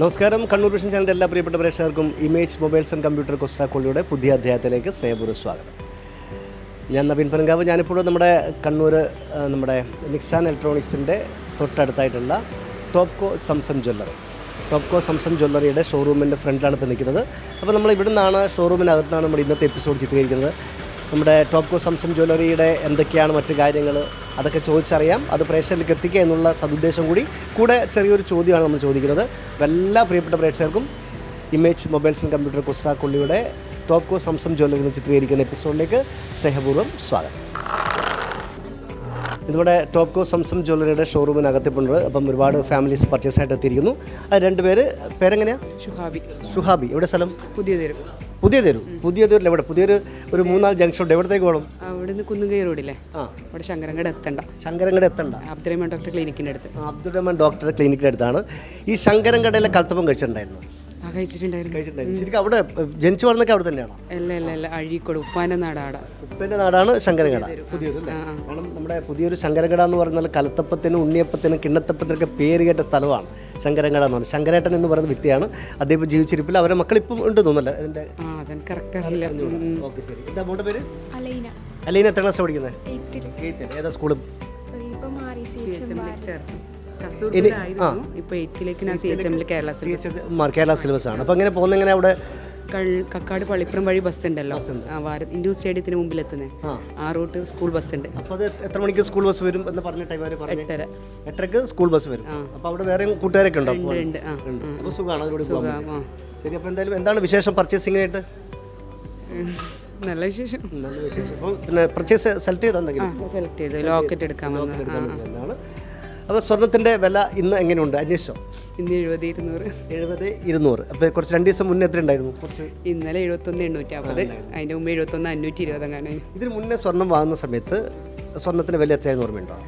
നമസ്കാരം. കണ്ണൂർ വിഷൻ ചാനലിന്റെ എല്ലാ പ്രിയപ്പെട്ട പ്രേക്ഷകർക്കും ഇമേജ് മൊബൈൽസ് ആൻഡ് കമ്പ്യൂട്ടർ കൊസ്റ്റാക്കോളിയുടെ പുതിയ അധ്യായത്തിലേക്ക് സ്നേഹപൂർവ സ്വാഗതം. ഞാൻ നവീൻ പനങ്കാവ്. ഞാനിപ്പോൾ നമ്മുടെ കണ്ണൂർ നമ്മുടെ നിക്സാൻ ഇലക്ട്രോണിക്സിന്റെ തൊട്ടടുത്തായിട്ടുള്ള Topco Zamzam jewellery. Topco Zamzam ജ്വല്ലറിയുടെ ഷോറൂമിന്റെ ഫ്രണ്ടിലാണ് ഇപ്പോൾ നിൽക്കുന്നത്. അപ്പോൾ നമ്മൾ ഇവിടെ നിന്നാണ് ഷോറൂമിനകത്താണ് നമ്മുടെ ഇന്നത്തെ എപ്പിസോഡ് ചിത്രീകരിക്കുന്നത്. നമ്മുടെ ടോപ്കോ സംസം ജ്വല്ലറിയുടെ എന്തൊക്കെയാണ് മറ്റു കാര്യങ്ങൾ അതൊക്കെ ചോദിച്ചറിയാം. അത് പ്രേക്ഷകരിലേക്ക് എത്തിക്കുക എന്നുള്ള സതുദ്ദേശം കൂടി. കൂടെ ചെറിയൊരു ചോദ്യമാണ് നമ്മൾ ചോദിക്കുന്നത്. എല്ലാ പ്രിയപ്പെട്ട പ്രേക്ഷകർക്കും ഇമേജ് മൊബൈൽസ് ആൻഡ് കമ്പ്യൂട്ടർ കുസ്റ്റാക്കൊള്ളിയുടെ ടോപ്കോ സംസം ജോലി എന്ന് ചിത്രീകരിക്കുന്ന എപ്പിസോഡിലേക്ക് സ്നേഹപൂർവം സ്വാഗതം. ഇതിവിടെ ടോപ്കോ സംസം ജ്വല്ലറിയുടെ ഷോറൂമിനകത്തിപ്പുണ്ട് അപ്പം ഒരുപാട് ഫാമിലീസ് പർച്ചേസ് ആയിട്ട് എത്തിയിരിക്കുന്നു. അത് രണ്ടുപേര് പേരെങ്ങനെയാണ് ഷുഹാബി. ഷുഹാബി. എവിടെ സ്ഥലം? പുതിയ പുതിയ തെരു പുതിയ തെരുവിൽ എവിടെ പുതിയൊരു ഒരു മൂന്നാൽ ജംഗ്ഷൻ ഉണ്ട്. എവിടത്തേക്ക് പോകണം? അവിടുന്ന് കുന്നുകൈ റോഡില്ലേ? ആ. അവിടെ ശങ്കരങ്കട എത്തണ്ട. ശങ്കരങ്കട എത്തണ്ട. അബ്ദുറഹ്മാൻ ഡോക്ടർ ക്ലിനിക്കിന്റെ അടുത്ത്. അബ്ദുറഹ്മാൻ ഡോക്ടറുടെ ഡോക്ടർ ക്ലിനിക്കിന്റെ അടുത്താണ്. ഈ ശങ്കരങ്കടയിലെ കൽത്തപ്പം കഴിച്ചിട്ടുണ്ടായിരുന്നു. കഴിച്ചിട്ടുണ്ടായിരുന്നു. ശരിക്കും അവിടെ ജനിച്ചു വളർന്നൊക്കെ അവിടെ തന്നെയാണോ? അല്ല അല്ല അല്ല. അഴീക്കോട് ഉപ്പാന്റെ നാടാണ്. ഉപ്പന്റെ നാടാണ് ശങ്കരങ്കട പുതിയൊരു. കാരണം നമ്മുടെ പുതിയൊരു ശങ്കരങ്കട എന്ന് പറഞ്ഞാൽ കലത്തപ്പത്തിനും ഉണ്ണിയപ്പത്തിനും കിണ്ണത്തപ്പത്തിനൊക്കെ പേര് കേട്ട സ്ഥലമാണ് ശങ്കരങ്കട എന്ന് പറഞ്ഞാൽ ശങ്കരേട്ടൻ എന്ന് പറയുന്ന വ്യക്തിയാണ്. അദ്ദേഹം ജീവിച്ചിരിപ്പിൽ അവരെ മക്കൾ ഇപ്പം ഉണ്ട് തോന്നുന്നല്ലേ? അതിന്റെ. ഓക്കെ ശരി. എന്താ മോളുടെ പേര്? അലൈന. അലീന എത്ര ക്ലാസ് പഠിക്കുന്നത് ഏതാ സ്കൂളും ചേർത്തു. കേരള സിലബസ് ആണ് അപ്പോൾ അങ്ങനെ പോകുന്ന എങ്ങനെ അവിടെ കക്കാട് പള്ളിപ്പുറം വഴി ബസ് ഉണ്ടല്ലോ ഭാരത് ഇന്ത്യൻ സ്റ്റേഡിയത്തിന് മുമ്പിൽ എത്തുന്നത് ആ. റൂട്ട് സ്കൂൾ ബസ് ഉണ്ട് അപ്പോൾ അത് എത്ര മണിക്ക് സ്കൂൾ ബസ് വരും എന്ന് പറഞ്ഞ ടൈം അവർ പറഞ്ഞു? എട്ടര. എട്ടരക്ക് സ്കൂൾ ബസ് വരും. അപ്പോൾ അവിടെ വേറെ കൂട്ടുകാരൊക്കെ ഉണ്ടോ? ഉണ്ട് അപ്പോൾ സുഖമാണ് അതിലൂടെ. ശരി അപ്പോൾ എന്തായാലും എന്താണ് വിശേഷം പർച്ചേസിങ്ങിനായിട്ട് ആയിട്ട് നല്ല വിശേഷം. നല്ല വിശേഷം. പിന്നെ പർച്ചേസ് സെലക്ട് ചെയ്താൽ എന്തെങ്കിലും? സെലക്ട് ചെയ്തു. ലോക്കറ്റ് എടുക്കാൻ. എന്നാണ് അപ്പോൾ സ്വർണത്തിന്റെ വില ഇന്ന് എങ്ങനെയുണ്ട്? അന്വേഷിച്ചോ? ഇന്ന് എഴുപത് ഇരുന്നൂറ്. എഴുപത് ഇരുന്നൂറ്. അപ്പോൾ കുറച്ച് രണ്ട് ദിവസം മുന്നേ എത്ര ഉണ്ടായിരുന്നു? കുറച്ച് ഇന്നലെ എഴുപത്തൊന്ന് എണ്ണൂറ്റി അമ്പത് അതിന്റെ മുമ്പ് എഴുപത്തൊന്ന് അഞ്ഞൂറ്റി ഇരുപത് അങ്ങനെ ഇതിന് മുന്നേ സ്വർണം വാങ്ങുന്ന സമയത്ത് സ്വർണത്തിന്റെ വില എത്രയായിരുന്നു ഓർമ്മയുണ്ടോ?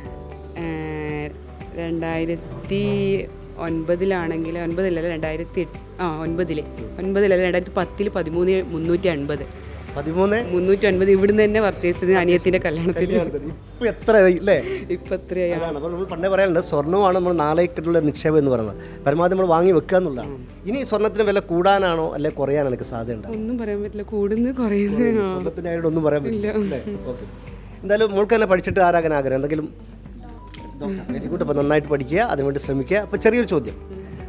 രണ്ടായിരത്തി ഒൻപതിലാണെങ്കിൽ ഒൻപതിലല്ല രണ്ടായിരത്തി ആ ഒൻപതിൽ ഒൻപതിലല്ല രണ്ടായിരത്തി പത്തിൽ പതിമൂന്ന് മുന്നൂറ്റി അൻപത്. പതിമൂന്ന്? മുന്നൂറ്റി അൻപത് ഇവിടുന്ന് തന്നെ പർച്ചേസ് ചെയ്ത് അനിയത്തിന്റെ കല്യാണത്തിന്. ഇപ്പൊ എത്ര ഇല്ലേ? ഇപ്പൊ എത്രയായി? അതാണ്. അപ്പോൾ നമ്മൾ പണ്ടേ പറയാനുണ്ട് സ്വർണമാണ് നമ്മൾ നാളേക്കുള്ള നിക്ഷേപം എന്ന് പറയുന്നത്. പരമാവധി നമ്മൾ വാങ്ങി വെക്കുക എന്നുള്ളതാണ്. ഇനി സ്വർണത്തിന് വില കൂടാനാണോ അല്ലെ കുറയാനാണ് എനിക്ക് സാധ്യത ഒന്നും പറയാൻ പറ്റില്ല. കൂടുന്നു കുറയുന്നു. ആ. സ്വർണത്തിന് ആയിട്ട് ഒന്നും പറയാൻ പറ്റില്ല. അല്ലേ? എന്തായാലും മോൾക്ക് തന്നെ പഠിച്ചിട്ട് ആരാകാൻ ആഗ്രഹം? എന്തെങ്കിലും വെരി ഗുഡ് അപ്പോൾ നന്നായിട്ട് പഠിക്കുക അതിനുവേണ്ടി ശ്രമിക്കുക. അപ്പോൾ ചെറിയൊരു ചോദ്യം.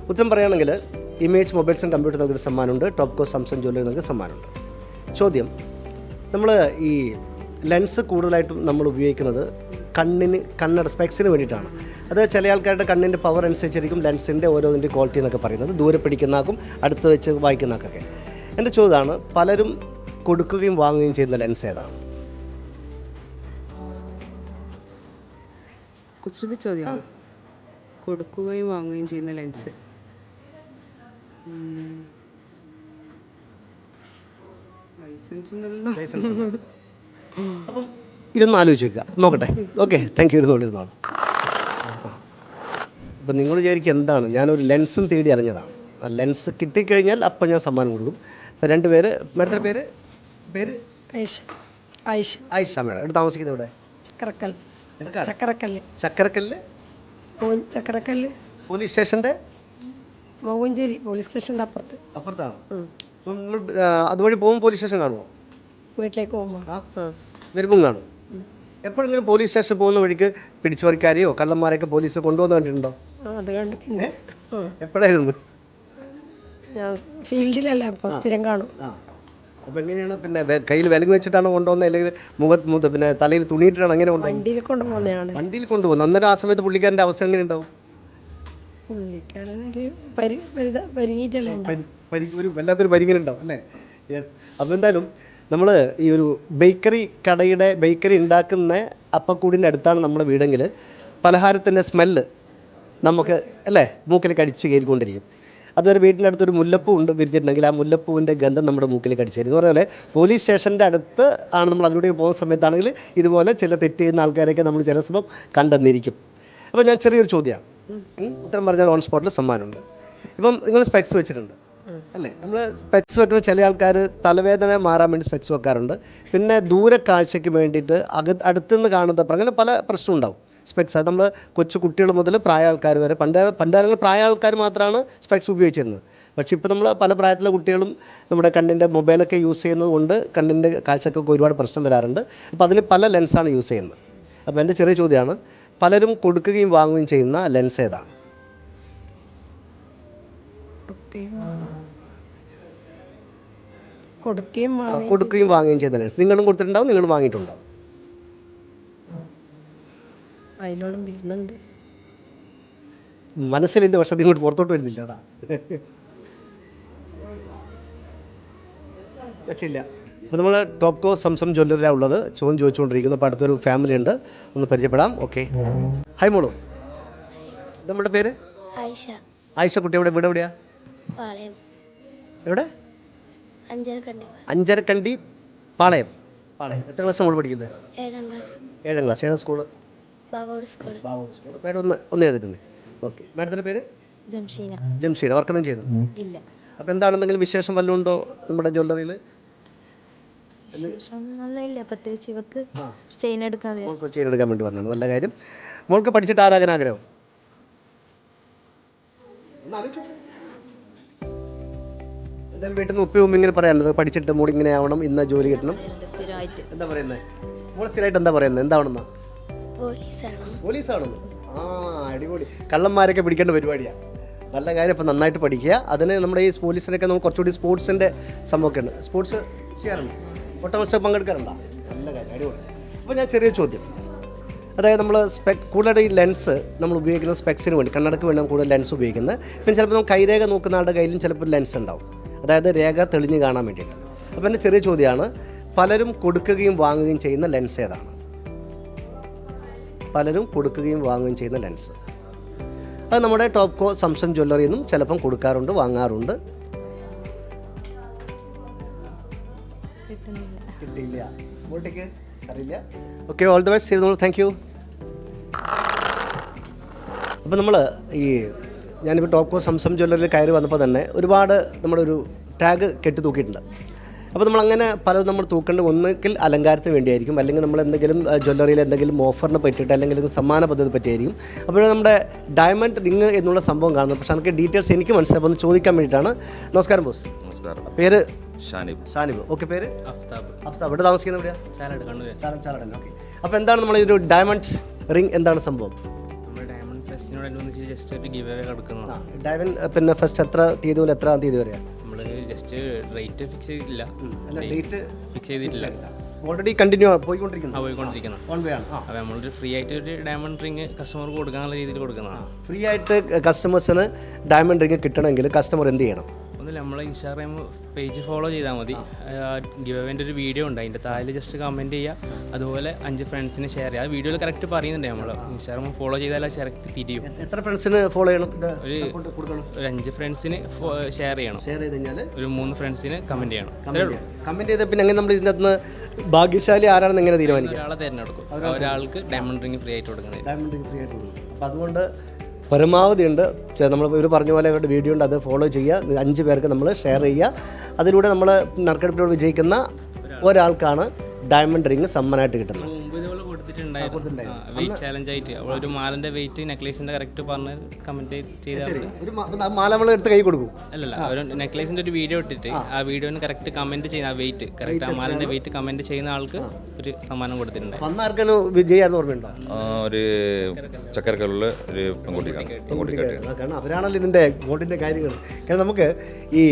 ഉത്തരം പറയുകയാണെങ്കിൽ ഇമേജ് മൊബൈൽസ് ആൻഡ് കമ്പ്യൂട്ടർ നൽകുന്ന സമ്മാനമുണ്ട്. ടോപ്കോ സാംസങ് ജ്വല്ലറി നൽകുന്ന സമ്മാനമുണ്ട്. ചോദ്യം. നമ്മൾ ഈ ലെൻസ് കൂടുതലായിട്ടും നമ്മൾ ഉപയോഗിക്കുന്നത് കണ്ണിന് കണ്ണട സ്പെക്സിന് വേണ്ടിയിട്ടാണ്. അത് ചില ആൾക്കാരുടെ കണ്ണിന്റെ പവർ അനുസരിച്ചിരിക്കും ലെൻസിന്റെ ഓരോതിന്റെ ക്വാളിറ്റി എന്നൊക്കെ പറയുന്നത്. ദൂരെ പിടിക്കുന്നതാക്കും അടുത്ത് വെച്ച് വായിക്കുന്നതാക്കൊക്കെ. എന്റെ ചോദ്യമാണ് പലരും കൊടുക്കുകയും വാങ്ങുകയും ചെയ്യുന്ന ലെൻസ് ഏതാണ്? കുസൃതി ചോദ്യം കൊടുക്കുകയും വാങ്ങുകയും ചെയ്യുന്ന ലെൻസ് ലൈസൻസ് ഉണ്ടല്ലോ അപ്പം ഇരുന്ന് ആലോചിച്ച് വെക്കുക നോക്കട്ടെ. ഓക്കെ താങ്ക് യു ഇരുന്നോളൂ ഇരുന്നോളൂ. അപ്പം നിങ്ങൾ വിചാരിക്കുക എന്താണ്? ഞാനൊരു ലെൻസും തേടി അറിഞ്ഞതാണ്. ആ ലെൻസ് കിട്ടിക്കഴിഞ്ഞാൽ അപ്പം ഞാൻ സമ്മാനം കൊടുക്കും. അപ്പം രണ്ട് പേര് മേഡത്തിന്റെ പേര്? പേര്? ഐഷ. ഐഷ. ആയിഷ മേഡം. ഇവിടെ താമസിക്കുന്നത് ഇവിടെ? ചക്കരക്കല്ല് ചക്കരക്കല്ല് ചക്കരക്കല്ല് പോലീസ് സ്റ്റേഷന്റെ? മൗഞ്ചേരി പോലീസ് സ്റ്റേഷന്റെ അപ്പുറത്ത്. അപ്പുറത്താണ്. അപ്പം നിങ്ങൾ ആ, അതുവഴി പോകുമ്പോൾ പോലീസ് സ്റ്റേഷൻ കാണുമോ വീട്ടിലേക്ക് പോകുമ്പോൾ വരുമ്പം കാണും. എപ്പോഴെങ്കിലും പോലീസ് സ്റ്റേഷൻ പോകുന്ന വഴിക്ക് പിടിച്ചുപറിക്കാരെയോ കള്ളന്മാരെയൊക്കെ പോലീസ് കൊണ്ടുവന്ന് കണ്ടിട്ടുണ്ടോ? അത് കണ്ടിട്ടുണ്ട്. എപ്പോഴായിരുന്നു? ഞാൻ ഫീൽഡിലല്ല അപ്പോൾ സ്ഥിരം കാണും. അപ്പോൾ എങ്ങനെയാണ് പിന്നെ കയ്യിൽ വിലങ്ങ് വെച്ചിട്ടാണോ കൊണ്ടുവന്നത് അല്ലെങ്കിൽ മുഖത്ത് മുഖത്ത് പിന്നെ തലയിൽ തുണിയിട്ടാണ് അങ്ങനെ കൊണ്ടുപോകുന്നത്? വണ്ടിയിൽ കൊണ്ടുപോകുന്നതാണ്. വണ്ടിയിൽ കൊണ്ടുപോകുന്നത്. അന്നേരം ആ സമയത്ത് പുള്ളിക്കാരന്റെ അവസ്ഥ എങ്ങനെ ഉണ്ടാവും പുള്ളിക്കാരനൊരു പരി പരിത പരിങ്ങിയിട്ടല്ലേ ഉണ്ടാവും. ഒരു വല്ലാത്തൊരു അല്ലേ? യെസ് അപ്പോൾ എന്തായാലും നമ്മൾ ഈ ഒരു ബേക്കറി കടയുടെ ബേക്കറി ഉണ്ടാക്കുന്ന അപ്പക്കൂടിന്റെ അടുത്താണ് നമ്മുടെ വീടെങ്കിൽ പലഹാരത്തിന്റെ സ്മെല്ല് നമുക്ക് അല്ലേ മൂക്കിൽ കടിച്ച് കയറിക്കൊണ്ടിരിക്കും. അതുവരെ വീട്ടിന്റെ അടുത്തൊരു മുല്ലപ്പൂ ഉണ്ട് വിരിച്ചിട്ടുണ്ടെങ്കിൽ ആ മുല്ലപ്പൂവിന്റെ ഗന്ധം നമ്മുടെ മൂക്കിൽ കടിച്ചു തരും എന്ന് പോലീസ് സ്റ്റേഷന്റെ അടുത്ത് ആണ് നമ്മൾ അതിലൂടെ പോകുന്ന സമയത്താണെങ്കിൽ ഇതുപോലെ ചില തെറ്റ് ചെയ്യുന്ന ആൾക്കാരെയൊക്കെ നമ്മൾ ചില സമയം കണ്ടെന്നിരിക്കും. അപ്പോൾ ഞാൻ ചെറിയൊരു ചോദ്യമാണ്. ഉത്തരം പറഞ്ഞാൽ ഓൺ സ്പോട്ടിൽ സമ്മാനമുണ്ട്. ഇപ്പം നിങ്ങൾ സ്പെക്സ് വെച്ചിട്ടുണ്ട്. അല്ലേ? നമ്മൾ സ്പെക്സ് വെക്കുന്ന ചില ആൾക്കാർ തലവേദന മാറാൻ വേണ്ടി സ്പെക്സ് വെക്കാറുണ്ട്. പിന്നെ ദൂരക്കാഴ്ചയ്ക്ക് വേണ്ടിയിട്ട് അക അടുത്തുനിന്ന് കാണുന്ന അങ്ങനെ പല പ്രശ്നം ഉണ്ടാവും. സ്പെക്സ് അത് നമ്മൾ കൊച്ചു കുട്ടികൾ മുതൽ പ്രായ ആൾക്കാർ വരെ പണ്ട് പണ്ടുകാലങ്ങളിൽ പ്രായ ആൾക്കാർ മാത്രമാണ് സ്പെക്സ് ഉപയോഗിച്ചിരുന്നത്. പക്ഷേ ഇപ്പോൾ നമ്മൾ പല പ്രായത്തിലെ കുട്ടികളും നമ്മുടെ കണ്ണിന്റെ മൊബൈലൊക്കെ യൂസ് ചെയ്യുന്നത് കൊണ്ട് കണ്ണിന്റെ കാഴ്ചക്കൊക്കെ ഒരുപാട് പ്രശ്നം വരാറുണ്ട്. അപ്പോൾ അതിന് പല ലെൻസാണ് യൂസ് ചെയ്യുന്നത്. അപ്പോൾ എന്റെ ചെറിയ ചോദ്യമാണ് പലരും കൊടുക്കുകയും വാങ്ങുകയും ചെയ്യുന്ന ലെൻസ് ഏതാണ്? കൊടുക്കുകയും കൊടുക്കുകയും വാങ്ങുകയും ചെയ്യുന്ന ലെൻസ്. നിങ്ങളും കൊടുത്തിട്ടുണ്ടാവും നിങ്ങളും വാങ്ങിയിട്ടുണ്ടാവും? അതിനോടും വരുന്നുണ്ട്. മനസ്സിലിന്റെ പക്ഷേ ഇങ്ങോട്ട് പുറത്തോട്ട് വരുന്നില്ല അതാ. രക്ഷയില്ല. അപ്പോൾ നമ്മൾ ടോപ്കോ സംസം ജ്വല്ലറിയാണ് ഉള്ളത്. ചോദ്യം ചോദിച്ചുകൊണ്ടിരിക്കുന്നു. അപ്പോൾ അടുത്തൊരു ഫാമിലി ഉണ്ട്. ഒന്ന് പരിചയപ്പെടാം. ഓക്കെ ഹായ് മോളു. നമ്മുടെ പേര്? ആയിഷ. ആയിഷ കുട്ടി എവിടെ? വീട് എവിടെയാ? പാളയം. എവിടെ? അഞ്ചരക്കണ്ടി. അഞ്ചരക്കണ്ടി പാളയം. പാളയം. എത്ര ക്ലാസ് നമ്മൾ പഠിക്കുന്നത്? ഏഴാം ക്ലാസ് ഏഴാം ക്ലാസ് ഏതാ സ്കൂൾ ബാഗോട് സ്കൂൾ ബാബു സ്കൂൾ പേര് ഒന്ന് ഒന്ന് എഴുതിട്ടുണ്ട് ഓക്കെ മാഡത്തിന്റെ പേര്? ജംഷീന. ജംഷീന. വർക്കൊന്നും ചെയ്യുന്നു? ഇല്ല. അപ്പോൾ എന്താണ് എന്തെങ്കിലും വിശേഷം വല്ലതും ഉണ്ടോ നമ്മുടെ ജ്വല്ലറിയിൽ വിശേഷം ഒന്നുമില്ല പ്രത്യേകിച്ച് ഇവക്ക്. ചെയിൻ എടുക്കാൻ മോൾക്ക് ചെയിൻ എടുക്കാൻ വേണ്ടി വന്നതാണ്. നല്ല കാര്യം. മോൾക്ക് പഠിച്ചിട്ട് ആരാകാൻ ആഗ്രഹം? എന്തായാലും വീട്ടിൽ നിന്ന് ഉപ്പയും ഇങ്ങനെ പറയാനുള്ളത്. പഠിച്ചിട്ട് മോൾ ഇങ്ങനെ ആവണം ഇന്ന ജോലി കിട്ടണം. സ്ഥിരമായിട്ട് എന്താ പറയുന്നത് മോൾ സ്ഥിരമായിട്ട് എന്താ പറയുന്നത് എന്താവണമെന്നാ? പോലീസാണ് പോലീസാണെന്ന് ആ അടിപൊളി. കള്ളന്മാരൊക്കെ പിടിക്കേണ്ട പരിപാടിയാണ് നല്ല കാര്യം ഇപ്പം നന്നായിട്ട് പഠിക്കുക. അതിന് നമ്മുടെ ഈ പോലീസിനൊക്കെ നമുക്ക് കുറച്ചുകൂടി സ്പോർട്സിന്റെ സംഭവമൊക്കെ ഉണ്ട് സ്പോർട്സ് ചെയ്യാറുണ്ട്? ഒട്ട മത്സരം പങ്കെടുക്കാറുണ്ടോ? നല്ല കാര്യം അടിപൊളി. അപ്പോൾ ഞാൻ ചെറിയൊരു ചോദ്യം. അതായത് നമ്മൾ സ്പെക് കൂടുതലായിട്ട് ഈ ലെൻസ് നമ്മൾ ഉപയോഗിക്കുന്ന സ്പെക്സിന് വേണ്ടി കണ്ണടക്ക് വേണ്ടി കൂടുതൽ ലെൻസ് ഉപയോഗിക്കുന്നത്. പിന്നെ ചിലപ്പോൾ നമ്മൾ കൈരേഖ നോക്കുന്ന ആളുടെ കയ്യിലും ചിലപ്പോൾ ലെൻസ് ഉണ്ടാവും. അതായത് രേഖ തെളിഞ്ഞ് കാണാൻ വേണ്ടിയിട്ട്. അപ്പോൾ എന്റെ ചെറിയ ചോദ്യമാണ് പലരും കൊടുക്കുകയും വാങ്ങുകയും ചെയ്യുന്ന ലെൻസ് ഏതാണ്? പലരും കൊടുക്കുകയും വാങ്ങുകയും ചെയ്യുന്ന ലെൻസ് അത് നമ്മുടെ ടോപ്കോ സംസം ജ്വല്ലറിയിൽ നിന്നും ചിലപ്പം കൊടുക്കാറുണ്ട് വാങ്ങാറുണ്ട്. കിട്ടിയില്ല ബോട്ടിക്ക് അറിയില്ല ഓക്കെ ഓൾ ദ ബെസ്റ്റ് ചെയ്തോളൂ താങ്ക് യു അപ്പോൾ നമ്മൾ ഈ ഞാനിപ്പോൾ ടോക്കോ സംസം ജ്വല്ലറിയിൽ കയറി വന്നപ്പോൾ തന്നെ ഒരുപാട് നമ്മളൊരു ടാഗ് കെട്ടി തൂക്കിയിട്ടുണ്ട്. അപ്പോൾ നമ്മൾ അങ്ങനെ പലതും നമ്മൾ തൂക്കേണ്ടത് ഒന്നുകിൽ അലങ്കാരത്തിന് വേണ്ടിയായിരിക്കും അല്ലെങ്കിൽ നമ്മൾ എന്തെങ്കിലും ജ്വല്ലറിയിൽ എന്തെങ്കിലും ഓഫറിനെ പറ്റിയിട്ട് അല്ലെങ്കിൽ സമ്മാന പദ്ധതി പറ്റിയായിരിക്കും. അപ്പോൾ നമ്മുടെ ഡയമണ്ട് റിങ് എന്നുള്ള സംഭവം കാണുന്നത്. പക്ഷേ എനിക്ക് ഡീറ്റെയിൽസ് എനിക്ക് മനസ്സിലായി ഒന്ന് ചോദിക്കാൻ വേണ്ടിയിട്ടാണ്. നമസ്കാരം ബോസ് നമസ്കാരം. പേര്? ഷാനിബ്. ഷാനിബ്. ഓക്കെ പേര്? അഫ്താബ്. അഫ്താബ്. ഇവിടെ താമസിക്കുന്ന എവിടെയാണ് ചാലട് കണ്ണൂർ ചാലം ചാലടൻ ഓക്കെ. അപ്പോൾ എന്താണ് നമ്മൾ ഒരു ഡയമണ്ട് റിംഗ് എന്താണ് സംഭവം? നമ്മുടെ ഡയമണ്ട് ഫെസ്റ്റിനോടനുബന്ധിച്ച് ജസ്റ്റ് ഒരു ഗിവ് അവേ ആ ഡയമണ്ട് പിന്നെ ഫസ്റ്റ് എത്ര തീയതി മുതൽ എത്രാം തീയതി വരെയാണ് നമ്മൾ ജസ്റ്റ് റേറ്റ് ഫിക്സ് ചെയ്തിട്ടില്ല. അല്ല ഡേറ്റ് ഫിക്സ് ചെയ്തിട്ടില്ല. ഓൾറെഡി കണ്ടിന്യൂ പോയിക്കൊണ്ടിരിക്കുന്നു. ആ പോയിക്കൊണ്ടിരിക്കുന്നത് ഓൺ വേ ആണ്. അപ്പോൾ നമ്മളൊരു ഫ്രീ ആയിട്ട് ഒരു ഡയമണ്ട് റിംഗ് കസ്റ്റമർക്ക് കൊടുക്കാനുള്ള രീതിയിൽ കൊടുക്കുന്നതാണ് ഫ്രീ ആയിട്ട് കസ്റ്റമേഴ്സിന് ഡയമണ്ട് റിംഗ് കിട്ടണമെങ്കിൽ കസ്റ്റമർ എന്ത് ചെയ്യണം? നമ്മളെ ഇൻസ്റ്റാഗ്രാം പേജ് ഫോളോ ചെയ്താൽ മതി. ഗിവ് അവേന്റെ ഒരു വീഡിയോ ഉണ്ട്. അതിന്റെ താഴെ ജസ്റ്റ് കമന്റ് ചെയ്യുക. അതുപോലെ അഞ്ച് ഫ്രണ്ട്സിന് ഷെയർ ചെയ്യുക. ആ വീഡിയോയിൽ കറക്റ്റ് പറയുന്നുണ്ട് നമ്മൾ ഇൻസ്റ്റാഗ്രാം ഫോളോ ചെയ്താൽ കറക്റ്റ് തിരിയും. എത്ര ഫ്രണ്ട്സിന് ഫോളോ ചെയ്യണം? ഒരു അഞ്ച് ഫ്രണ്ട്സിന് ഷെയർ ചെയ്യണം. ഷെയർ ചെയ്ത് കഴിഞ്ഞാൽ ഒരു മൂന്ന് ഫ്രണ്ട്സിന് കമന്റ് ചെയ്യണം. കമന്റ് ചെയ്താൽ പിന്നെ അങ്ങനെ നമ്മൾ ഇതിന്റെ അകത്ത് ഭാഗ്യശാലി ആരാണെന്ന് എങ്ങനെ തീരുമാനിക്കും? ഒരാളെ തിരഞ്ഞെടുക്കും. ഒരാൾക്ക് ഡയമണ്ട് റിംഗ് ഫ്രീ ആയിട്ട് കൊടുക്കുന്നത് ഡയമണ്ട് റിംഗ് ഫ്രീ ആയിട്ട് കൊടുക്കും. അപ്പോൾ അതുകൊണ്ട് പരമാവധി ഉണ്ട്. നമ്മൾ ഇവർ പറഞ്ഞ പോലെ വീഡിയോ ഉണ്ട്. അത് ഫോളോ ചെയ്യുക. അഞ്ച് പേർക്ക് നമ്മൾ ഷെയർ ചെയ്യുക. അതിലൂടെ നമ്മൾ നറുക്കെടുപ്പിലൂടെ വിജയിക്കുന്ന ഒരാൾക്കാണ് ഡയമണ്ട് റിങ് സമ്മാനമായിട്ട് കിട്ടുന്നത്. വെയിറ്റ് ചാലഞ്ച് ആയിട്ട്. അവൾ ഒരു മാലന്റെ വെയിറ്റ് നെക്ലേസിന്റെ കറക്റ്റ് പറഞ്ഞ് കമന്റ് ചെയ്ത മാല നമ്മൾ എടുത്ത് കൈ കൊടുക്കും. അല്ലല്ല ഒരു നെക്ലേസിന്റെ ഒരു വീഡിയോ ഇട്ടിട്ട് ആ. വീഡിയോന് കറക്റ്റ് കമന്റ് ചെയ്യുന്ന ആ വെയിറ്റ് കറക്റ്റ് ആ മാലന്റെ വെയിറ്റ് കമന്റ് ചെയ്യുന്ന ആൾക്ക് ഒരു സമ്മാനം കൊടുത്തിട്ടുണ്ട്. ഒരു ചക്കരക്കല്ലുള്ള ഒരു പെൺകുട്ടിക്കാണ് പെൺകുട്ടിക്കാട്ട് കാരണം അവരാണല്ലോ ഇതിന്റെ ഗോൾഡിന്റെ കാര്യങ്ങൾ കാരണം നമുക്ക് ഈ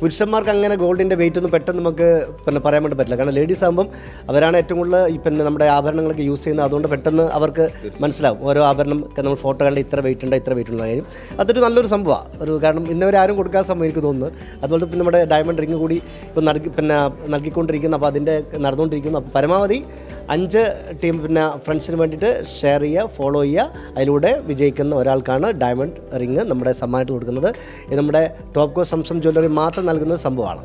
പുരുഷന്മാർക്ക് അങ്ങനെ ഗോൾഡിന്റെ വെയിറ്റ് ഒന്നും പെട്ടെന്ന് നമുക്ക് പിന്നെ പറയാൻ വേണ്ടി പറ്റില്ല. കാരണം ലേഡീസ് ആകുമ്പം അവരാണ് ഏറ്റവും കൂടുതൽ ഈ പിന്നെ നമ്മുടെ ആഭരണങ്ങളൊക്കെ യൂസ് ചെയ്യുന്നത്. അതുകൊണ്ട് പെട്ടെന്ന് അവർക്ക് മനസ്സിലാവും. ഓരോ ആഭരണം ഒക്കെ നമ്മൾ ഫോട്ടോ കണ്ട് ഇത്ര വെയിറ്റ് ഉണ്ട് ഇത്ര വെയിറ്റ് ഉള്ള കാര്യം അതൊരു നല്ലൊരു സംഭവമാണ് ഒരു കാരണം ഇന്നവരെ ആരും കൊടുക്കാൻ സംഭവം എനിക്ക് തോന്നുന്നു. അതുപോലെ പിന്നെ നമ്മുടെ ഡയമണ്ട് റിങ് കൂടി ഇപ്പം നൽകി പിന്നെ നൽകിക്കൊണ്ടിരിക്കുന്നു. അപ്പോൾ അതിന്റെ നടന്നുകൊണ്ടിരിക്കുന്നു. അപ്പോൾ പരമാവധി അഞ്ച് ടീം പിന്നെ ഫ്രണ്ട്സിന് വേണ്ടിയിട്ട് ഷെയർ ചെയ്യുക ഫോളോ ചെയ്യുക. അതിലൂടെ വിജയിക്കുന്ന ഒരാൾക്കാണ് ഡയമണ്ട് റിങ് നമ്മുടെ സമ്മാനമായിട്ട് കൊടുക്കുന്നത്. ഇത് നമ്മുടെ ടോപ്കോ സംസം ജ്വല്ലറി മാത്രം നൽകുന്ന ഒരു സംഭവമാണ്.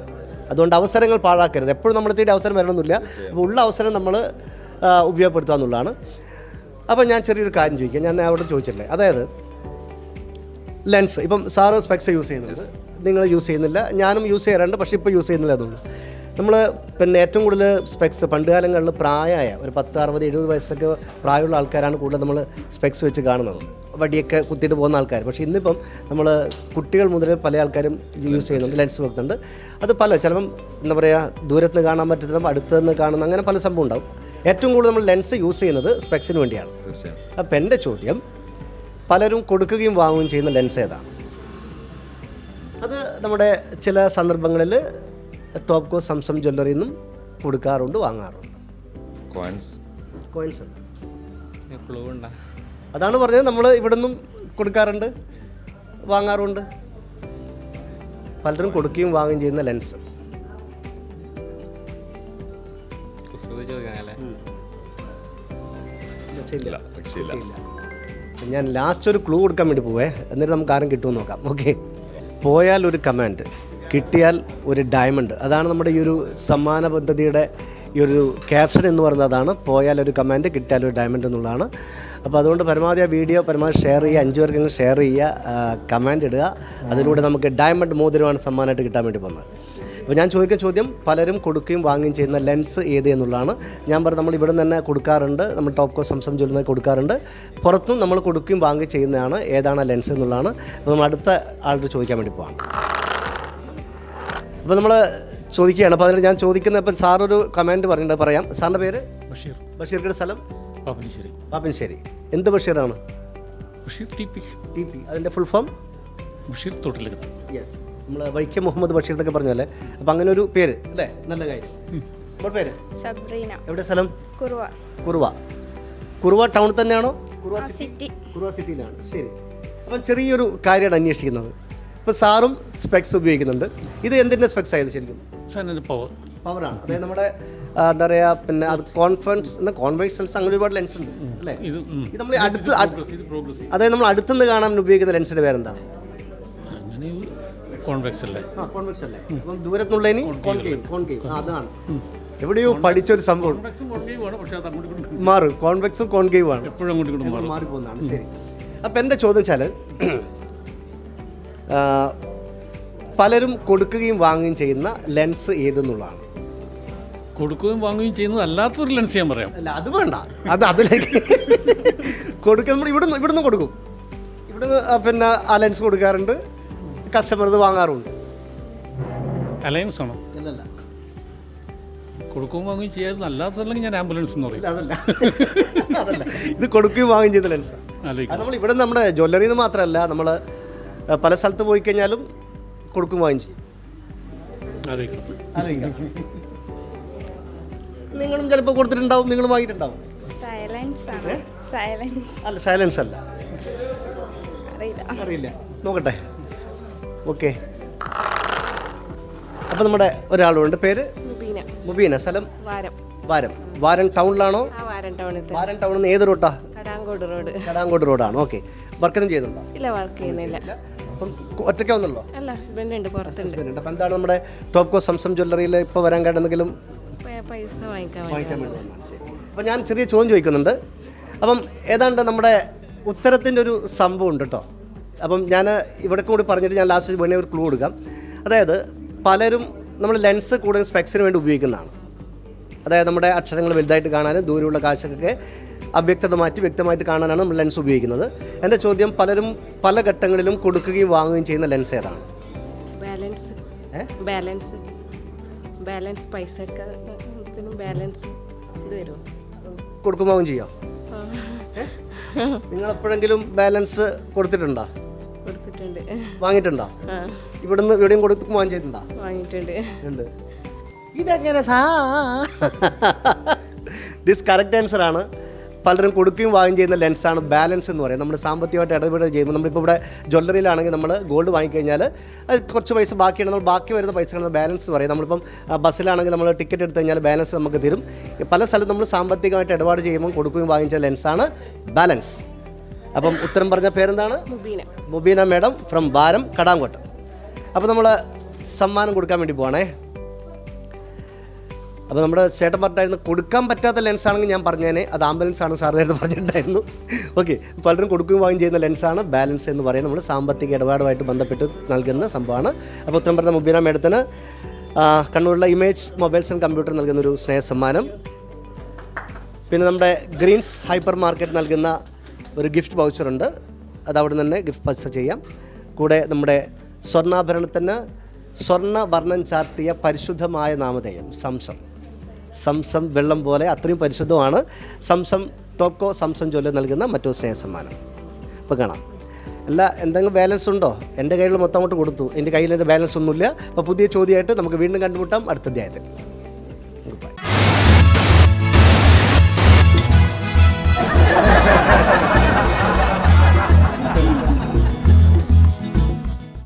അതുകൊണ്ട് അവസരങ്ങൾ പാഴാക്കരുത്. എപ്പോഴും നമ്മുടെ തീരെ അവസരം വരണമെന്നില്ല. അപ്പോൾ ഉള്ള അവസരം നമ്മൾ ഉപയോഗപ്പെടുത്തുക എന്നുള്ളതാണ്. അപ്പോൾ ഞാൻ ചെറിയൊരു കാര്യം ചോദിക്കാം. ഞാൻ അവിടെ ചോദിച്ചിട്ടില്ലേ? അതായത് ലെൻസ് ഇപ്പം സാറ് സ്പെക്സ് യൂസ് ചെയ്യുന്നുണ്ട്. നിങ്ങൾ യൂസ് ചെയ്യുന്നില്ല. ഞാനും യൂസ് ചെയ്യാറുണ്ട്. പക്ഷേ ഇപ്പോൾ യൂസ് ചെയ്യുന്നില്ല അതുകൊണ്ട് നമ്മൾ പിന്നെ ഏറ്റവും കൂടുതൽ സ്പെക്സ് പണ്ട് കാലങ്ങളിൽ പ്രായമായ ഒരു പത്ത് അറുപത് എഴുപത് വയസ്സൊക്കെ പ്രായമുള്ള ആൾക്കാരാണ് കൂടുതൽ നമ്മൾ സ്പെക്സ് വെച്ച് കാണുന്നത്. വടിയൊക്കെ കുത്തിയിട്ട് പോകുന്ന ആൾക്കാർ. പക്ഷേ ഇന്നിപ്പം നമ്മൾ കുട്ടികൾ മുതൽ പല ആൾക്കാരും യൂസ് ചെയ്യുന്നുണ്ട് ലെൻസ് വെക്കുന്നുണ്ട്. അത് പല ചിലപ്പം എന്താ പറയുക ദൂരത്ത് നിന്ന് കാണാൻ പറ്റുന്ന അടുത്ത് നിന്ന് കാണുന്ന അങ്ങനെ പല സംഭവം ഉണ്ടാവും. ഏറ്റവും കൂടുതൽ നമ്മൾ ലെൻസ് യൂസ് ചെയ്യുന്നത് സ്പെക്സിന് വേണ്ടിയാണ്. അപ്പം എന്റെ ചോദ്യം പലരും കൊടുക്കുകയും വാങ്ങുകയും ചെയ്യുന്ന ലെൻസ് ഏതാണ്? അത് നമ്മുടെ ചില സന്ദർഭങ്ങളിൽ ടോപ്കോ സംസം ജ്വല്ലറിയിൽ നിന്നും കൊടുക്കാറുണ്ട് വാങ്ങാറുണ്ട്. കോയിൻസ് കോയിൻസ് ഉണ്ട്. അതാണ് പറഞ്ഞത് നമ്മൾ ഇവിടെ നിന്നും കൊടുക്കാറുണ്ട് വാങ്ങാറുണ്ട്. പലരും കൊടുക്കുകയും വാങ്ങുകയും ചെയ്യുന്ന ലെൻസ് ഞാൻ ലാസ്റ്റ് ഒരു ക്ലൂ കൊടുക്കാൻ വേണ്ടി പോവേ. എന്നിട്ട് നമുക്ക് ആരും കിട്ടുമെന്ന് നോക്കാം. ഓക്കെ പോയാൽ ഒരു കമാൻഡ് കിട്ടിയാൽ ഒരു ഡയമണ്ട് അതാണ് നമ്മുടെ ഈ ഒരു സമ്മാന പദ്ധതിയുടെ ഈ ഒരു ക്യാപ്ഷൻ എന്ന് പറയുന്നത്. അതാണ് പോയാൽ ഒരു കമാൻഡ് കിട്ടിയാൽ ഒരു ഡയമണ്ട് എന്നുള്ളതാണ്. അപ്പോൾ അതുകൊണ്ട് പരമാവധി ആ വീഡിയോ പരമാവധി ഷെയർ ചെയ്യുക. അഞ്ച് പേർക്കെങ്കിലും ഷെയർ ചെയ്യുക കമാൻഡ് ഇടുക. അതിലൂടെ നമുക്ക് ഡയമണ്ട് മോതിരമാണ് സമ്മാനമായിട്ട് കിട്ടാൻ വേണ്ടി പോകുന്നത്. അപ്പോൾ ഞാൻ ചോദിക്കുന്ന ചോദ്യം പലരും കൊടുക്കുകയും വാങ്ങുകയും ചെയ്യുന്ന ലെൻസ് ഏത് എന്നുള്ളതാണ്. ഞാൻ പറഞ്ഞു നമ്മൾ ഇവിടെ തന്നെ കൊടുക്കാറുണ്ട്. നമ്മൾ ടോപ്പ് കോ സംസം ജ്വല്ലുന്ന കൊടുക്കാറുണ്ട്. പുറത്തും നമ്മൾ കൊടുക്കുകയും വാങ്ങുകയും ചെയ്യുന്നതാണ് ഏതാണ് ലെൻസ് എന്നുള്ളതാണ്. അപ്പോൾ നമ്മൾ അടുത്ത ആളോട് ചോദിക്കാൻ വേണ്ടി പോവാം. അപ്പോൾ നമ്മൾ ചോദിക്കുകയാണ്. അപ്പോൾ അതിന് ഞാൻ ചോദിക്കുന്ന ഇപ്പം സാറൊരു കമാൻഡ് പറഞ്ഞിട്ട് പറയാം. സാറിന്റെ പേര്? ബഷീർ. ബഷീർക്കയുടെ സ്ഥലം? പാപ്പനശ്ശേരി. പാപ്പൻശ്ശേരി എന്ത് ബഷീറാണ്? Basheer T P. T P. അതിന്റെ full form? Basheer Thottilakath. Yes നമ്മൾ വൈക്കം മുഹമ്മദ് ബഷീർ എന്നൊക്കെ പറഞ്ഞല്ലേ അപ്പം അങ്ങനെ ഒരു പേര് അല്ലേ? നല്ല കാര്യം. നമ്മുടെ പേര്? സബ്രീന. എവിടെ സ്ഥലം? കുറുവ. കുറുവ. കുറുവ ടൗണിൽ തന്നെയാണോ? Kuruva city city. കുറുവ സിറ്റിയിലാണ്. ശരി. അപ്പം ചെറിയൊരു കാര്യമാണ് അന്വേഷിക്കുന്നത്. ഇപ്പോൾ സാറും സ്പെക്സ് ഉപയോഗിക്കുന്നുണ്ട്. ഇത് എന്തിന്റെ സ്പെക്സ് ആയത് ശരിക്കും? സാറിന്റെ പവർ പവറാണ് അതായത് നമ്മുടെ എന്താ പറയുക പിന്നെ അത് കോൺഫിഡൻസ് കോൺവെക്സ് ലെൻസ് അങ്ങനെ ഒരുപാട് ലെൻസ് ഉണ്ട് അല്ലേ? ഇത് നമ്മൾ അടുത്ത് അതായത് നമ്മൾ അടുത്തുനിന്ന് കാണാൻ ഉപയോഗിക്കുന്ന ലെൻസിന്റെ പേരെന്താ? അങ്ങനെ കോൺവെക്സ് അല്ലേ? ആ കോൺവെക്സ് അല്ലേ? അപ്പം ദൂരത്തുള്ളതിന് കോൺകേവ് കോൺകേവ് അതാണ്. എവിടെയോ സംഭവം. അത് അങ്ങോട്ട് ഇങ്ങോട്ട് മാറും. കോൺവെക്സും കോൺകേവ് ആണ്. എപ്പോഴും മാറിപ്പോകുന്നതാണ്. ശരി. അപ്പം എന്റെ ചോദ്യം വെച്ചാൽ പലരും കൊടുക്കുകയും വാങ്ങുകയും ചെയ്യുന്ന ലെൻസ് ഏതെന്നുള്ളതാണ്? കൊടുക്കുകയും വാങ്ങുകയും ചെയ്യുന്നത് അല്ലാത്തൊരു ലെൻസ് ഞാൻ പറയാം. അല്ല അത് വേണ്ട. അത് അതിലേക്ക് കൊടുക്കുക. നമ്മൾ ഇവിടുന്ന് ഇവിടുന്ന് കൊടുക്കും. ഇവിടുന്ന് പിന്നെ ആ ലെൻസ് കൊടുക്കാറുണ്ട്. കസ്റ്റമർ ഇത് വാങ്ങാറുണ്ട്. അലയൻസ് ആണോ? അല്ലല്ല കൊടുക്കുകയും വാങ്ങുകയും ചെയ്യാതെ അല്ലാത്തതല്ലെങ്കിൽ ഞാൻ ആംബുലൻസ് എന്ന് പറയും. അതല്ല. അതല്ല. ഇത് കൊടുക്കുകയും വാങ്ങുകയും ചെയ്യുന്ന ലെൻസ്. അത് ആലോചിക്കും നമ്മൾ ഇവിടെ നമ്മുടെ ജ്വല്ലറിയിൽ നിന്ന് മാത്രമല്ല നമ്മൾ പല സ്ഥലത്ത് പോയി കഴിഞ്ഞാലും കൊടുക്കും വാങ്ങി ചെയ്യും. ആലോചിക്കും ആലോചിക്കാം നിങ്ങളും ചിലപ്പോൾ കൊടുത്തിട്ടുണ്ടാവും നിങ്ങൾ വാങ്ങിയിട്ടുണ്ടാവും. സൈലൻസ് ആണ്. സൈലൻസ് അല്ല സൈലൻസ് അല്ല. അറിയില്ല. നോക്കട്ടെ. ഓക്കെ. അപ്പൊ നമ്മുടെ ഒരാളുണ്ട്. പേര്? മുബീന. സ്ഥലം? വാരം. വാരം. വാരം ടൗണിലാണോ? വാരം ടൗണിൽ വാരം ടൗണിൽ നിന്ന് ഏത് റൂട്ടാ? കടാങ്കോട് റോഡ്. കടാങ്കോട് റോഡാണ്. ഓക്കെ. വർക്കൊന്നും ചെയ്യുന്നുണ്ടോ? ഇല്ല വർക്ക് ചെയ്യുന്നില്ല. അപ്പം ഒറ്റയ്ക്ക് വന്നല്ലോ അല്ല ഹസ്ബൻഡ് ഉണ്ട് പുറത്തുണ്ട്. ഹസ്ബൻഡ് അപ്പം എന്താണ് നമ്മുടെ ടോപ്കോ സംസം ജ്വല്ലറിയിൽ ഇപ്പോൾ വരാൻ പ- പൈസ വാങ്ങിക്കാൻ വാങ്ങിക്കാൻ വേണ്ടി വന്നതാണ്. ശരി. അപ്പം ഞാൻ ചെറിയ ചോദ്യം ചോദിക്കുന്നുണ്ട്. അപ്പം ഏതാണ്ട് നമ്മുടെ ഉത്തരത്തിന്റെ ഒരു സംഭവം ഉണ്ട് കേട്ടോ. അപ്പം ഞാൻ ഇവിടെ കൂടി പറഞ്ഞിട്ട് ഞാൻ ലാസ്റ്റ് വേണേ ഒരു ക്ലൂ കൊടുക്കാം. അതായത് പലരും നമ്മൾ ലെൻസ് കൂടുതൽ സ്പെക്സിന് വേണ്ടി ഉപയോഗിക്കുന്നതാണ്. അതായത് നമ്മുടെ അക്ഷരങ്ങൾ വലുതായിട്ട് കാണാനും ദൂരെയുള്ള കാഴ്ചക്കൊക്കെ അവ്യക്തത മാറ്റി വ്യക്തമായിട്ട് കാണാനാണ് നമ്മൾ ലെൻസ് ഉപയോഗിക്കുന്നത്. എന്റെ ചോദ്യം പലരും പല ഘട്ടങ്ങളിലും കൊടുക്കുകയും വാങ്ങുകയും ചെയ്യുന്ന ലെൻസ് ഏതാണ്? ബാലൻസ് ബാലൻസ് ബാലൻസ് പൈസ ബാലൻസ് ഇത് വരുമോ കൊടുക്കും വാങ്ങും ചെയ്യാം. നിങ്ങൾ എപ്പോഴെങ്കിലും ബാലൻസ് കൊടുത്തിട്ടുണ്ടോ? കൊടുത്തിട്ടുണ്ട്. വാങ്ങിയിട്ടുണ്ടോ? ഇവിടുന്ന് ഇവിടെയും കൊടുക്കും വാങ്ങി ചെയ്തിട്ടുണ്ടോ? വാങ്ങിയിട്ടുണ്ട്. ഉണ്ട്. ഇതെങ്ങനെ സാ? ദിസ് കറക്റ്റ് ആൻസർ ആണ്. പലരും കൊടുക്കുകയും വാങ്ങുകയും ചെയ്യുന്ന ലെൻസാണ് ബാലൻസ് എന്ന് പറയുന്നത്. നമ്മൾ സാമ്പത്തികമായിട്ട് ഇടപെടുക ചെയ്യുമ്പോൾ നമ്മളിപ്പോൾ ഇവിടെ ജ്വല്ലറിയിലാണെങ്കിൽ നമ്മൾ ഗോൾഡ് വാങ്ങിക്കഴിഞ്ഞാൽ കുറച്ച് പൈസ ബാക്കിയാണ് നമ്മൾ ബാക്കി വരുന്ന പൈസകളാണ് ബാലൻസ് പറയും നമ്മളിപ്പം ബസ്സിലാണെങ്കിൽ നമ്മൾ ടിക്കറ്റ് എടുത്തു കഴിഞ്ഞാൽ ബാലൻസ് നമുക്ക് തരും. പല സ്ഥലത്തും നമ്മൾ സാമ്പത്തികമായിട്ട് ഇടപാട് ചെയ്യുമ്പോൾ കൊടുക്കുകയും വാങ്ങിച്ച ലെൻസാണ് ബാലൻസ്. അപ്പം ഉത്തരം പറഞ്ഞ പേരെന്താണ്? മുബീന. മുബീന മേഡം ഫ്രം ബാരം കടാങ്കോട്ട് അപ്പോൾ നമ്മൾ സമ്മാനം കൊടുക്കാൻ വേണ്ടി പോവാണേ. അപ്പോൾ നമ്മുടെ ചേട്ടൻ പറഞ്ഞിട്ടായിരുന്നു കൊടുക്കാൻ പറ്റാത്ത ലെൻസ് ആണെങ്കിൽ ഞാൻ പറഞ്ഞേനെ. അത് ആംബുലൻസ് ആണ് സാർ നേരത്തെ പറഞ്ഞിട്ടുണ്ടായിരുന്നു. ഓക്കെ പലരും കൊടുക്കുകയും വാങ്ങുകയും ചെയ്യുന്ന ലെൻസാണ് ബാലൻസ് എന്ന് പറയുന്നത്. നമ്മൾ സാമ്പത്തിക ഇടപാടുമായിട്ട് ബന്ധപ്പെട്ട് നൽകുന്ന സംഭവമാണ്. അപ്പോൾ ഉത്തരം പറഞ്ഞ മുബീന മേഡത്തിന് കണ്ണൂരിലെ ഇമേജ് മൊബൈൽസ് ആൻഡ് കമ്പ്യൂട്ടർ നൽകുന്ന ഒരു സ്നേഹ സമ്മാനം. പിന്നെ നമ്മുടെ ഗ്രീൻസ് ഹൈപ്പർ മാർക്കറ്റ് നൽകുന്ന ഒരു ഗിഫ്റ്റ് വൗച്ചറുണ്ട് അത് അവിടെ തന്നെ ഗിഫ്റ്റ് പർച്ചേസ് ചെയ്യാം. കൂടെ നമ്മുടെ സ്വർണാഭരണത്തിന് സ്വർണ വർണം ചാർത്തിയ പരിശുദ്ധമായ നാമധേയം സംസം സംസം വെള്ളം പോലെ അത്രയും പരിശുദ്ധമാണ്. സംസം ടോക്കോ സംസം ജോലി നൽകുന്ന മറ്റൊരു സ്നേഹ സമ്മാനം അപ്പോൾ കാണാം. അല്ല എന്തെങ്കിലും ബാലൻസ് ഉണ്ടോ? എന്റെ കയ്യിൽ മൊത്തം അങ്ങോട്ട് കൊടുത്തു. എന്റെ കയ്യിൽ എന്റെ ബാലൻസ് ഒന്നുമില്ല. അപ്പോൾ പുതിയ ചോദ്യമായിട്ട് നമുക്ക് വീണ്ടും കണ്ടുമുട്ടാം അടുത്ത അധ്യായത്തിൽ.